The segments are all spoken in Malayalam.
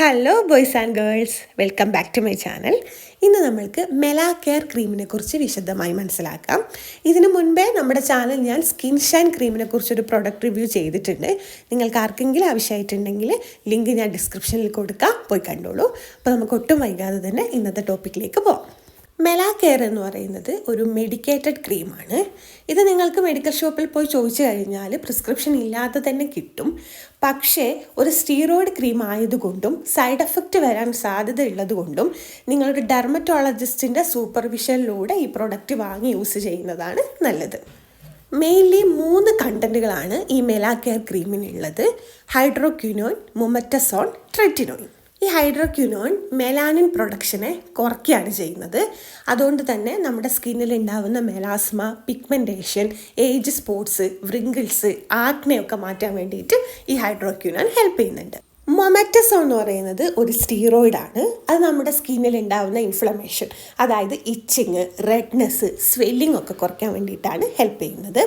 Hello boys and girls welcome back to my channel ഇന്ന് നമ്മൾക്ക് മെലാ കെയർ ക്രീമിനെ കുറിച്ച് വിശദമായി മനസ്സിലാക്കാം. ഇതിനു മുൻപേ നമ്മുടെ ചാനൽ ഞാൻ സ്കിൻ ഷൈൻ ക്രീമിനെ കുറിച്ചൊരു പ്രൊഡക്റ്റ് റിവ്യൂ ചെയ്തിട്ടുണ്ട്. നിങ്ങൾക്ക് ആർക്കെങ്കിലും ആവശ്യമായിട്ടുണ്ടെങ്കിൽ ലിങ്ക് ഞാൻ ഡിസ്ക്രിപ്ഷനിൽ കൊടുക്കാം. പോയി കണ്ടോളൂ. അപ്പോൾ നമുക്ക് ഒട്ടും വൈകാതെ തന്നെ ഇന്നത്തെ ടോപ്പിക്കിലേക്ക് പോകാം മെലാ കെയർ എന്ന് പറയുന്നത് ഒരു മെഡിക്കേറ്റഡ് ക്രീമാണ് ഇത് നിങ്ങൾക്ക് മെഡിക്കൽ ഷോപ്പിൽ പോയി ചോദിച്ചു കഴിഞ്ഞാൽ പ്രിസ്ക്രിപ്ഷൻ ഇല്ലാതെ തന്നെ കിട്ടും. പക്ഷേ ഒരു സ്റ്റീറോയിഡ് ക്രീം ആയതുകൊണ്ടും സൈഡ് എഫക്റ്റ് വരാൻ സാധ്യത ഉള്ളതുകൊണ്ടും നിങ്ങളൊരു ഡെർമറ്റോളജിസ്റ്റിന്റെ സൂപ്പർവിഷനിലൂടെ ഈ പ്രോഡക്റ്റ് വാങ്ങി യൂസ് ചെയ്യുന്നതാണ് നല്ലത്. മെയിൻലി മൂന്ന് കണ്ടന്റുകളാണ് ഈ മെലാകെയർ ക്രീമിനുള്ളത് ഹൈഡ്രോക്യൂനോയിൻ മുമറ്റസോൺ ട്രെറ്റിനോൺ ഈ ഹൈഡ്രോക്യൂനോൺ മെലാനിൻ പ്രൊഡക്ഷനെ കുറയ്ക്കുകയാണ് ചെയ്യുന്നത്. അതുകൊണ്ട് തന്നെ നമ്മുടെ സ്കിന്നിൽ ഉണ്ടാവുന്ന melasma pigmentation age spots wrinkles ആക്നെയൊക്കെ മാറ്റാൻ വേണ്ടിയിട്ട് ഈ ഹൈഡ്രോക്യൂനോൺ ഹെൽപ്പ് ചെയ്യുന്നുണ്ട്. മൊമറ്റസോൺ എന്ന് പറയുന്നത് ഒരു സ്റ്റീറോയിഡാണ് അത് നമ്മുടെ സ്കിന്നിൽ ഉണ്ടാവുന്ന ഇൻഫ്ലമേഷൻ അതായത് ഇച്ചിങ് റെഡ്നെസ് സ്വെല്ലിംഗ് ഒക്കെ കുറയ്ക്കാൻ വേണ്ടിയിട്ടാണ് ഹെൽപ്പ് ചെയ്യുന്നത്.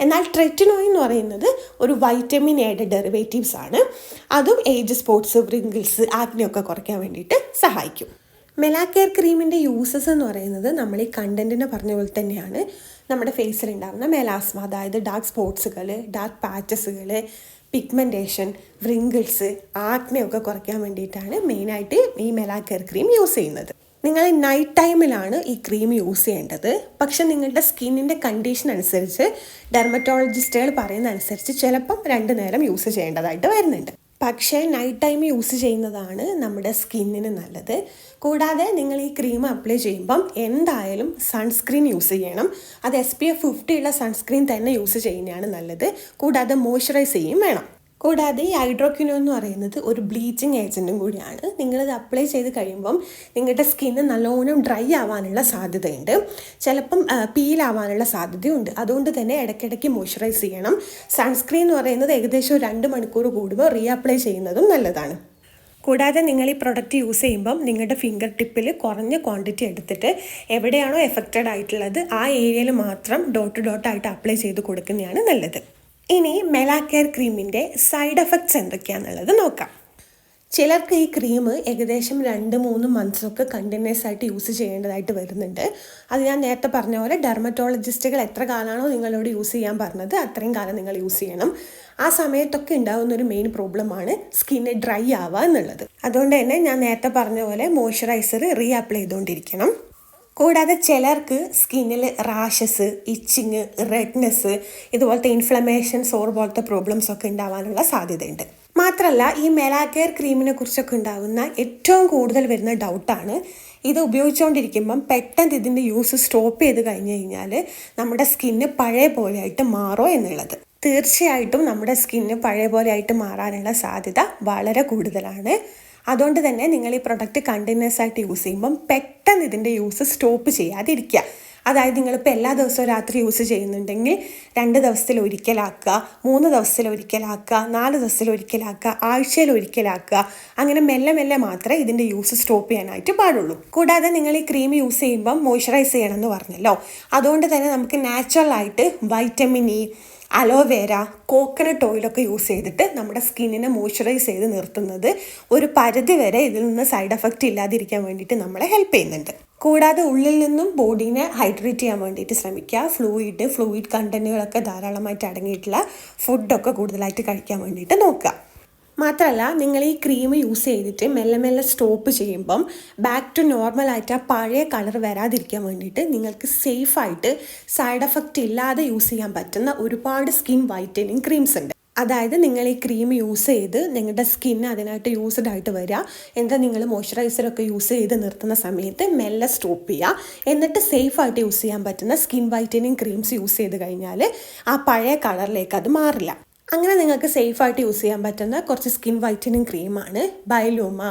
എന്നാൽ ട്രെറ്റിനോയ് എന്ന് പറയുന്നത് ഒരു വൈറ്റമിൻ എയുടെ ഡെറിവേറ്റീവ്സ് ആണ്. അതും ഏജ് സ്പോട്സ് റിങ്കിൾസ് ആഗ്നയൊക്കെ കുറയ്ക്കാൻ വേണ്ടിയിട്ട് സഹായിക്കും. മെലാക്കെയർ ക്രീമിന്റെ യൂസസ് എന്ന് പറയുന്നത് നമ്മൾ ഈ കണ്ടന്റിനെ പറഞ്ഞ പോലെ തന്നെയാണ്. നമ്മുടെ ഫേസിൽ ഉണ്ടാകുന്ന മെലാസ്മ അതായത് ഡാർക്ക് സ്പോട്സുകൾ ഡാർക്ക് പാച്ചസുകൾ പിഗ്മെന്റേഷൻ വ്രിങ്കിൾസ് ആക്നെയൊക്കെ കുറയ്ക്കാൻ വേണ്ടിയിട്ടാണ് മെയിനായിട്ട് ഈ മെലാക്കെയർ ക്രീം യൂസ് ചെയ്യുന്നത്. നിങ്ങൾ നൈറ്റ് ടൈമിലാണ് ഈ ക്രീം യൂസ് ചെയ്യേണ്ടത്. പക്ഷെ നിങ്ങളുടെ സ്കിന്നിന്റെ കണ്ടീഷൻ അനുസരിച്ച് ഡെർമറ്റോളജിസ്റ്റുകൾ പറയുന്ന അനുസരിച്ച് ചിലപ്പം രണ്ട് നേരം യൂസ് ചെയ്യേണ്ടതായിട്ട് വരുന്നുണ്ട്. പക്ഷേ നൈറ്റ് ടൈം യൂസ് ചെയ്യുന്നതാണ് നമ്മുടെ സ്കിന്നിന് നല്ലത്. കൂടാതെ നിങ്ങൾ ഈ ക്രീം അപ്ലൈ ചെയ്യുമ്പം എന്തായാലും സൺസ്ക്രീൻ യൂസ് ചെയ്യണം. അത് എസ് പി എഫ് ഫിഫ്റ്റി ഉള്ള സൺസ്ക്രീൻ തന്നെ യൂസ് ചെയ്യുന്നതാണ് നല്ലത്. കൂടാതെ മോയ്സ്ചറൈസ് ചെയ്യും വേണം. കൂടാതെ ഈ ഹൈഡ്രോക്യുനോ എന്ന് പറയുന്നത് ഒരു ബ്ലീച്ചിങ് ഏജന്റും കൂടിയാണ്. നിങ്ങളിത് അപ്ലൈ ചെയ്ത് കഴിയുമ്പം നിങ്ങളുടെ സ്കിന്ന് നല്ലോണം ഡ്രൈ ആവാനുള്ള സാധ്യതയുണ്ട്. ചിലപ്പം പീലാവാനുള്ള സാധ്യതയുണ്ട്. അതുകൊണ്ട് തന്നെ ഇടയ്ക്കിടയ്ക്ക് മോയ്സ്ചറൈസ് ചെയ്യണം. സൺസ്ക്രീൻ എന്ന് പറയുന്നത് ഏകദേശം രണ്ട് മണിക്കൂർ കൂടുമ്പോൾ റീ അപ്ലൈ ചെയ്യുന്നതും നല്ലതാണ്. കൂടാതെ നിങ്ങൾ ഈ പ്രൊഡക്റ്റ് യൂസ് ചെയ്യുമ്പം നിങ്ങളുടെ ഫിംഗർ ടിപ്പിൽ കുറഞ്ഞ ക്വാണ്ടിറ്റി എടുത്തിട്ട് എവിടെയാണോ എഫക്റ്റഡ് ആയിട്ടുള്ളത് ആ ഏരിയയിൽ മാത്രം ഡോട്ട് ഡോട്ടായിട്ട് അപ്ലൈ ചെയ്ത് കൊടുക്കുന്നതാണ് നല്ലത്. ഇനി മെലാക്കെയർ ക്രീമിന്റെ സൈഡ് എഫക്ട്സ് എന്തൊക്കെയാണെന്നുള്ളത് നോക്കാം. ചിലർക്ക് ഈ ക്രീം ഏകദേശം രണ്ട് മൂന്ന് മന്ത്സൊക്കെ കണ്ടിന്യൂസ് ആയിട്ട് യൂസ് ചെയ്യേണ്ടതായിട്ട് വരുന്നുണ്ട്. അത് ഞാൻ നേരത്തെ പറഞ്ഞ പോലെ ഡെർമറ്റോളജിസ്റ്റുകൾ എത്ര കാലമാണോ നിങ്ങളോട് യൂസ് ചെയ്യാൻ പറഞ്ഞത് അത്രയും കാലം നിങ്ങൾ യൂസ് ചെയ്യണം. ആ സമയത്തൊക്കെ ഉണ്ടാകുന്ന ഒരു മെയിൻ പ്രോബ്ലമാണ് സ്കിന്ന് ഡ്രൈ ആവുക എന്നുള്ളത് അതുകൊണ്ട് തന്നെ ഞാൻ നേരത്തെ പറഞ്ഞ പോലെ മോയ്സ്ചറൈസർ റീ അപ്ലൈ ചെയ്തുകൊണ്ടിരിക്കണം കൂടാതെ ചിലർക്ക് സ്കിന്നിൽ റാഷസ് ഇച്ചിങ് റെഡ്നെസ് ഇതുപോലത്തെ ഇൻഫ്ലമേഷൻ സോർ പോലത്തെ പ്രോബ്ലംസ് ഒക്കെ ഉണ്ടാവാനുള്ള സാധ്യതയുണ്ട്. മാത്രമല്ല ഈ മെലാക്കെയർ ക്രീമിനെ കുറിച്ചൊക്കെ ഉണ്ടാകുന്ന ഏറ്റവും കൂടുതൽ വരുന്ന ഡൗട്ടാണ് ഇത് ഉപയോഗിച്ചുകൊണ്ടിരിക്കുമ്പം പെട്ടെന്ന് ഇതിന്റെ യൂസ് സ്റ്റോപ്പ് ചെയ്ത് കഴിഞ്ഞു കഴിഞ്ഞാൽ നമ്മുടെ സ്കിന്ന് പഴയ പോലെയായിട്ട് മാറോ എന്നുള്ളത്. തീർച്ചയായിട്ടും നമ്മുടെ സ്കിന്ന് പഴയ പോലെയായിട്ട് മാറാനുള്ള സാധ്യത വളരെ കൂടുതലാണ്. അതുകൊണ്ട് തന്നെ നിങ്ങൾ ഈ പ്രൊഡക്റ്റ് കണ്ടിന്യൂസ് ആയിട്ട് യൂസ് ചെയ്യുമ്പം പെട്ടെന്ന് ഇതിന്റെ യൂസ് സ്റ്റോപ്പ് ചെയ്യാതിരിക്കുക. അതായത് നിങ്ങളിപ്പോൾ എല്ലാ ദിവസവും രാത്രി യൂസ് ചെയ്യുന്നുണ്ടെങ്കിൽ രണ്ട് ദിവസത്തിൽ ഒരിക്കലാക്കുക മൂന്ന് ദിവസത്തിൽ ഒരിക്കലാക്കുക നാല് ദിവസത്തിൽ ഒരിക്കലാക്കുക ആഴ്ചയിൽ ഒരിക്കലാക്കുക അങ്ങനെ മെല്ലെ മെല്ലെ മാത്രമേ ഇതിന്റെ യൂസ് സ്റ്റോപ്പ് ചെയ്യാനായിട്ട് പാടുള്ളൂ. കൂടാതെ നിങ്ങൾ ഈ ക്രീം യൂസ് ചെയ്യുമ്പം മോയ്സ്ചറൈസ് ചെയ്യണമെന്ന് പറഞ്ഞല്ലോ. അതുകൊണ്ട് തന്നെ നമുക്ക് നാച്ചുറലായിട്ട് vitamin E aloe vera coconut ഓയിലൊക്കെ യൂസ് ചെയ്തിട്ട് നമ്മുടെ സ്കിന്നിനെ മോയ്സ്ചറൈസ് ചെയ്ത് നിർത്തുന്നത് ഒരു പരിധി വരെ ഇതിൽ നിന്ന് സൈഡ് എഫക്റ്റ് ഇല്ലാതിരിക്കാൻ വേണ്ടിയിട്ട് നമ്മളെ ഹെൽപ്പ് ചെയ്യുന്നുണ്ട്. കൂടാതെ ഉള്ളിൽ നിന്നും ബോഡീനെ ഹൈഡ്രേറ്റ് ചെയ്യാൻ വേണ്ടിയിട്ട് ശ്രമിക്കുക. ഫ്ലൂയിഡ് ഫ്ലൂയിഡ് കണ്ടന്റുകളൊക്കെ ധാരാളമായിട്ട് അടങ്ങിയിട്ടുള്ള ഫുഡൊക്കെ കൂടുതലായിട്ട് കഴിക്കാൻ വേണ്ടിയിട്ട് നോക്കുക. മാത്രമല്ല നിങ്ങൾ ഈ ക്രീം യൂസ് ചെയ്തിട്ട് മെല്ലെ മെല്ലെ സ്റ്റോപ്പ് ചെയ്യുമ്പം ബാക്ക് ടു നോർമൽ ആയിട്ട് ആ പഴയ കളർ വരാതിരിക്കാൻ വേണ്ടിയിട്ട് നിങ്ങൾക്ക് സേഫായിട്ട് സൈഡ് എഫക്റ്റ് ഇല്ലാതെ യൂസ് ചെയ്യാൻ പറ്റുന്ന ഒരുപാട് സ്കിൻ വൈറ്റനിങ് ക്രീംസ് ഉണ്ട്. അതായത് നിങ്ങൾ ഈ ക്രീം യൂസ് ചെയ്ത് നിങ്ങളുടെ സ്കിൻ അതിനായിട്ട് യൂസ്ഡ് ആയിട്ട് വരിക. എന്താ നിങ്ങൾ മോയ്സ്ചറൈസറൊക്കെ യൂസ് ചെയ്ത് നിർത്തുന്ന സമയത്ത് മെല്ലെ സ്റ്റോപ്പ് ചെയ്യുക. എന്നിട്ട് സേഫായിട്ട് യൂസ് ചെയ്യാൻ പറ്റുന്ന സ്കിൻ വൈറ്റനിങ് ക്രീംസ് യൂസ് ചെയ്ത് കഴിഞ്ഞാൽ ആ പഴയ കളറിലേക്ക് അത് മാറില്ല. അങ്ങനെ നിങ്ങൾക്ക് സേഫായിട്ട് യൂസ് ചെയ്യാൻ പറ്റുന്ന കുറച്ച് സ്കിൻ വൈറ്റനിങ് ക്രീമാണ് Biluma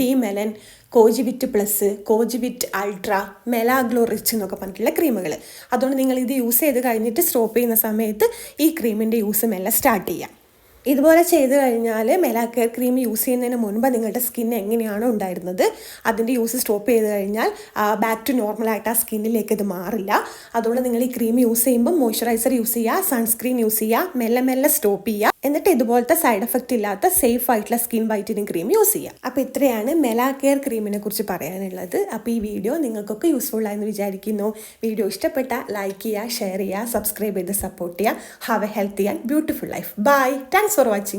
Demelan Kojivit plus Kojivit ultra Melaglow rich എന്നൊക്കെ പറഞ്ഞിട്ടുള്ള ക്രീമുകൾ അതുകൊണ്ട് നിങ്ങൾ ഇത് യൂസ് ചെയ്ത് കഴിഞ്ഞിട്ട് സ്റ്റോപ്പ് ചെയ്യുന്ന സമയത്ത് ഈ ക്രീമിന്റെ യൂസ് മെല്ലെ സ്റ്റാർട്ട് ചെയ്യാം ഇതുപോലെ ചെയ്ത് കഴിഞ്ഞാൽ മെലാ കെയർ ക്രീം യൂസ് ചെയ്യുന്നതിന് മുൻപ് നിങ്ങളുടെ സ്കിൻ എങ്ങനെയാണോ ഉണ്ടായിരുന്നത് അതിന്റെ യൂസ് സ്റ്റോപ്പ് ചെയ്ത് കഴിഞ്ഞാൽ ബാക്ക് ടു നോർമൽ ആയിട്ട് ആ സ്കിന്നിലേക്ക് ഇത് മാറില്ല. അതുകൊണ്ട് നിങ്ങൾ ഈ ക്രീം യൂസ് ചെയ്യുമ്പോൾ മോയ്സ്ചറൈസർ യൂസ് ചെയ്യുക സൺസ്ക്രീൻ യൂസ് ചെയ്യുക മെല്ലെ മെല്ലെ സ്റ്റോപ്പ് ചെയ്യുക. എന്നിട്ട് ഇതുപോലത്തെ സൈഡ് എഫക്റ്റ് ഇല്ലാത്ത സേഫ് ആയിട്ടുള്ള സ്കിൻ വൈറ്റനിങ് ക്രീം യൂസ് ചെയ്യുക. അപ്പോൾ ഇത്രയാണ് മെലാ കെയർ ക്രീമിനെ കുറിച്ച് പറയാനുള്ളത്. അപ്പോൾ ഈ വീഡിയോ നിങ്ങൾക്കൊക്കെ യൂസ്ഫുൾ ആയെന്ന് വിചാരിക്കുന്നു. വീഡിയോ ഇഷ്ടപ്പെട്ട ലൈക്ക് ചെയ്യുക ഷെയർ ചെയ്യുക സബ്സ്ക്രൈബ് ചെയ്ത് സപ്പോർട്ട് ചെയ്യുക. Have a healthy and beautiful life bye thanks сорочі.